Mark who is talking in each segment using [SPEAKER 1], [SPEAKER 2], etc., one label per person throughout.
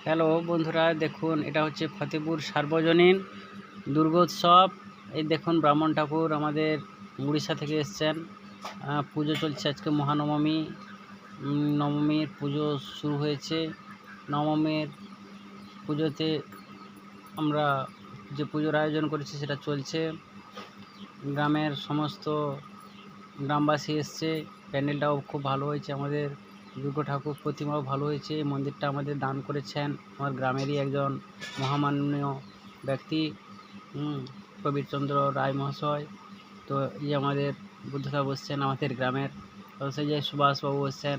[SPEAKER 1] Hello বন্ধুরা, দেখুন, এটা হচ্ছে ফতেপুর সার্বজনীন দুর্গোৎসব। এই দেখুন, ব্রাহ্মণ ঠাকুর আমাদের উড়িষ্যা থেকে এসছেন। পুজো চলছে আজকে মহানবমী। নবমীর পুজো শুরু হয়েছে। নবমীর পুজোতে আমরা যে পুজোর আয়োজন করেছি, সেটা চলছে। গ্রামের সমস্ত গ্রামবাসী এসছে। প্যান্ডেলটাও খুব ভালো হয়েছে আমাদের। দুর্গা ঠাকুর প্রতিমাও ভালো হয়েছে। এই মন্দিরটা আমাদের দান করেছেন আমার গ্রামেরই একজন মহামান্য ব্যক্তি হুম, প্রবীরচন্দ্র রায় মহাশয়। তো এই আমাদের বুদ্ধদা বসছেন আমাদের গ্রামের সেই যে সুভাষবাবু বসছেন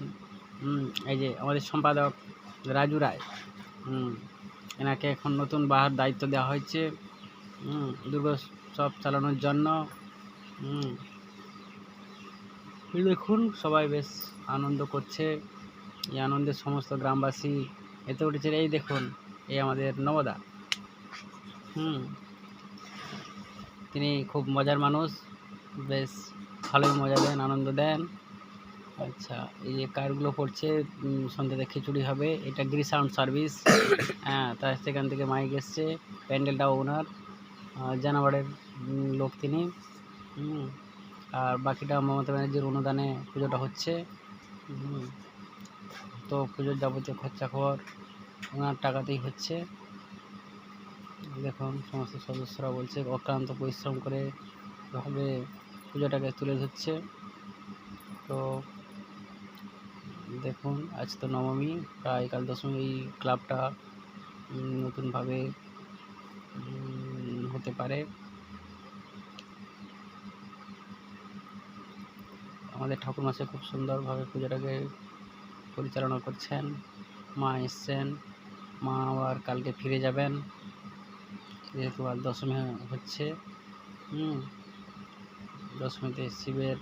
[SPEAKER 1] এই যে আমাদের সম্পাদক রাজু রায় এনাকে এখন নতুন বাহার দায়িত্ব দেওয়া হয়েছে দুর্গোৎসব চালানোর জন্য দেখুন সবাই বেশ আনন্দ করছে। এই আনন্দের সমস্ত গ্রামবাসী এতে উঠেছে। এই দেখুন এই আমাদের নবদা। হুম। তিনি খুব মজার মানুষ বেশ ভালোই মজা দেন আনন্দ দেন। আচ্ছা এই যে কারগুলো পড়ছে সন্ধ্যাতে খিচুড়ি হবে। এটা গ্রি সাউন্ড সার্ভিস হ্যাঁ তার সেখান থেকে মাইক এসছে প্যান্ডেলটা ওনার আহ, জানাবাড়ের লোক তিনি। হুম। আর বাকিটা মমতা ব্যানার্জির অনুদানে পুজোটা হচ্ছে। তো পুজোর যাবতীয় খরচা খবর ওনার টাকাতেই হচ্ছে। দেখুন, সমস্ত সদস্যরা বলছে, অক্লান্ত পরিশ্রম করে ভাবে পুজোটাকে তুলে ধরছে। তো দেখুন, আজ তো নবমী, প্রায় কাল দশমী এই ক্লাবটা নতুনভাবে হতে পারে। আমাদের ঠাকুরমাসে খুব সুন্দরভাবে পুজোটাকে পরিচালনা করছেন। মা এসছেন। মা আবার কালকে ফিরে যাবেন। যেহেতু আর দশমী হচ্ছে। হুম, দশমীতে শিবের